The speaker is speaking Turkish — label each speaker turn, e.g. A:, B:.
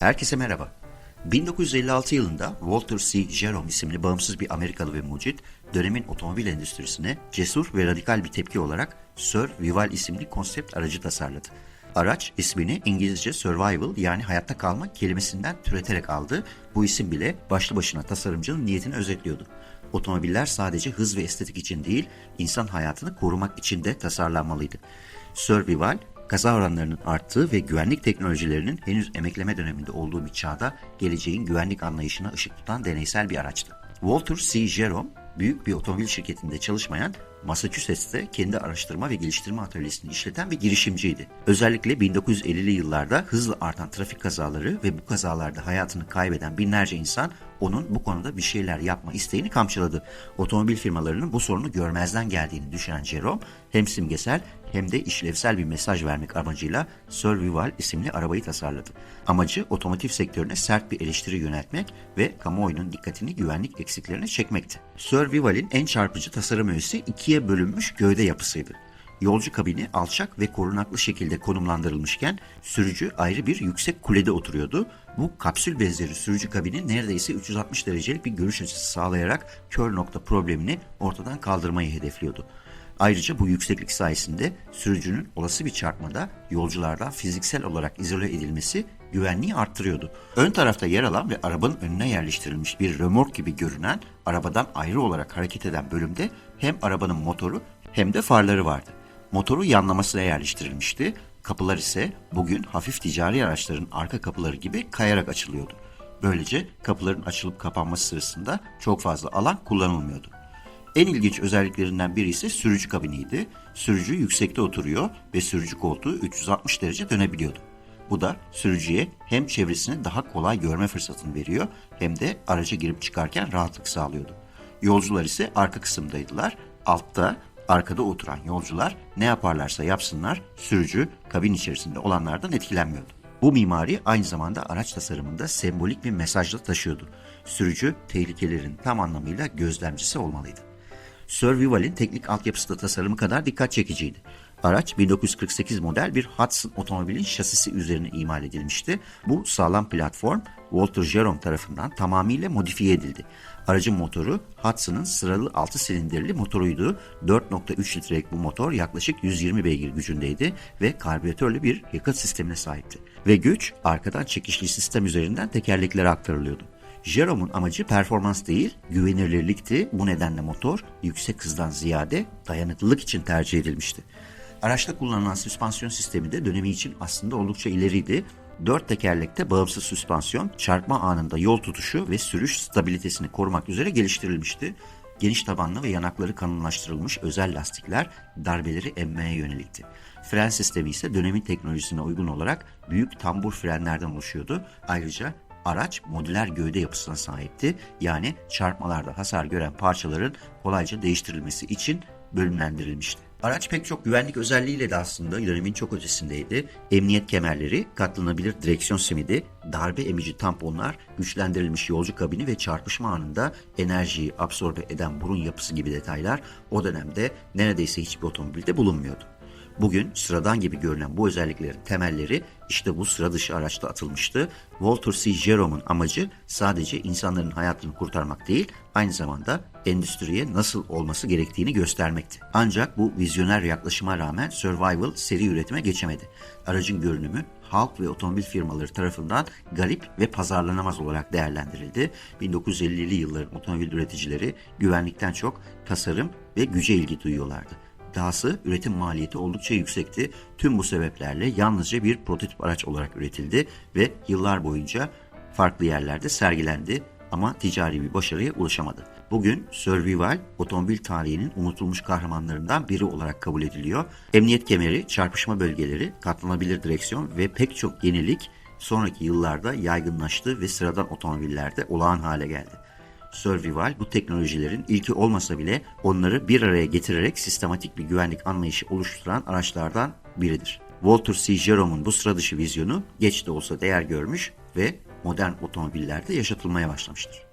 A: Herkese merhaba. 1956 yılında Walter C. Jerome isimli bağımsız bir Amerikalı ve mucit dönemin otomobil endüstrisine cesur ve radikal bir tepki olarak Sir Vival isimli konsept aracı tasarladı. Araç ismini İngilizce survival yani hayatta kalmak kelimesinden türeterek aldı. Bu isim bile başlı başına tasarımcının niyetini özetliyordu. Otomobiller sadece hız ve estetik için değil, insan hayatını korumak için de tasarlanmalıydı. Survival, kaza oranlarının arttığı ve güvenlik teknolojilerinin henüz emekleme döneminde olduğu bir çağda geleceğin güvenlik anlayışına ışık tutan deneysel bir araçtı. Walter C. Jerome, büyük bir otomobil şirketinde çalışmayan, Massachusetts'te kendi araştırma ve geliştirme atölyesini işleten bir girişimciydi. Özellikle 1950'li yıllarda hızla artan trafik kazaları ve bu kazalarda hayatını kaybeden binlerce insan onun bu konuda bir şeyler yapma isteğini kamçıladı. Otomobil firmalarının bu sorunu görmezden geldiğini düşünen Jerome hem simgesel hem de işlevsel bir mesaj vermek amacıyla Survival isimli arabayı tasarladı. Amacı otomotiv sektörüne sert bir eleştiri yöneltmek ve kamuoyunun dikkatini güvenlik eksiklerine çekmekti. Survival'in en çarpıcı tasarım öğesi ikiye bölünmüş gövde yapısıydı. Yolcu kabini alçak ve korunaklı şekilde konumlandırılmışken sürücü ayrı bir yüksek kulede oturuyordu. Bu kapsül benzeri sürücü kabini neredeyse 360 derecelik bir görüş açısı sağlayarak kör nokta problemini ortadan kaldırmayı hedefliyordu. Ayrıca bu yükseklik sayesinde sürücünün olası bir çarpmada yolculardan fiziksel olarak izole edilmesi güvenliği arttırıyordu. Ön tarafta yer alan ve arabanın önüne yerleştirilmiş bir römork gibi görünen arabadan ayrı olarak hareket eden bölümde hem arabanın motoru hem de farları vardı. Motoru yanlamasına yerleştirilmişti. Kapılar ise bugün hafif ticari araçların arka kapıları gibi kayarak açılıyordu. Böylece kapıların açılıp kapanması sırasında çok fazla alan kullanılmıyordu. En ilginç özelliklerinden biri ise sürücü kabiniydi. Sürücü yüksekte oturuyor ve sürücü koltuğu 360 derece dönebiliyordu. Bu da sürücüye hem çevresini daha kolay görme fırsatını veriyor hem de araca girip çıkarken rahatlık sağlıyordu. Yolcular ise arka kısımdaydılar. Altta arkada oturan yolcular ne yaparlarsa yapsınlar sürücü kabin içerisinde olanlardan etkilenmiyordu. Bu mimari aynı zamanda araç tasarımında sembolik bir mesajla taşıyordu. Sürücü tehlikelerin tam anlamıyla gözlemcisi olmalıydı. Survival'in teknik altyapısı da tasarımı kadar dikkat çekiciydi. Araç 1948 model bir Hudson otomobilin şasisi üzerine imal edilmişti. Bu sağlam platform Walter Jerome tarafından tamamıyla modifiye edildi. Aracın motoru Hudson'ın sıralı 6 silindirli motoruydu. 4.3 litrelik bu motor yaklaşık 120 beygir gücündeydi ve karbüratörlü bir yakıt sistemine sahipti. Ve güç arkadan çekişli sistem üzerinden tekerleklere aktarılıyordu. Jerome'un amacı performans değil, güvenilirlikti. Bu nedenle motor yüksek hızdan ziyade dayanıklılık için tercih edilmişti. Araçta kullanılan süspansiyon sistemi de dönemi için aslında oldukça ileriydi. Dört tekerlekte bağımsız süspansiyon, çarpma anında yol tutuşu ve sürüş stabilitesini korumak üzere geliştirilmişti. Geniş tabanlı ve yanakları kalınlaştırılmış özel lastikler darbeleri emmeye yönelikti. Fren sistemi ise dönemin teknolojisine uygun olarak büyük tambur frenlerden oluşuyordu. Ayrıca Araç modüler gövde yapısına sahipti. Yani çarpmalarda hasar gören parçaların kolayca değiştirilmesi için bölümlendirilmişti. Araç pek çok güvenlik özelliğiyle de aslında dönemin çok ötesindeydi. Emniyet kemerleri, katlanabilir direksiyon simidi, darbe emici tamponlar, güçlendirilmiş yolcu kabini ve çarpışma anında enerjiyi absorbe eden burun yapısı gibi detaylar o dönemde neredeyse hiçbir otomobilde bulunmuyordu. Bugün sıradan gibi görünen bu özelliklerin temelleri işte bu sıra dışı araçta atılmıştı. Walter C. Jerome'un amacı sadece insanların hayatını kurtarmak değil, aynı zamanda endüstriye nasıl olması gerektiğini göstermekti. Ancak bu vizyoner yaklaşıma rağmen Survival seri üretime geçemedi. Aracın görünümü halk ve otomobil firmaları tarafından garip ve pazarlanamaz olarak değerlendirildi. 1950'li yılların otomobil üreticileri güvenlikten çok tasarım ve güce ilgi duyuyorlardı. Dahası üretim maliyeti oldukça yüksekti. Tüm bu sebeplerle yalnızca bir prototip araç olarak üretildi ve yıllar boyunca farklı yerlerde sergilendi ama ticari bir başarıya ulaşamadı. Bugün Survival otomobil tarihinin unutulmuş kahramanlarından biri olarak kabul ediliyor. Emniyet kemeri, çarpışma bölgeleri, katlanabilir direksiyon ve pek çok yenilik sonraki yıllarda yaygınlaştı ve sıradan otomobillerde olağan hale geldi. Survival bu teknolojilerin ilki olmasa bile onları bir araya getirerek sistematik bir güvenlik anlayışı oluşturan araçlardan biridir. Walter C. Jerome'un bu sıra dışı vizyonu geç de olsa değer görmüş ve modern otomobillerde yaşatılmaya başlamıştır.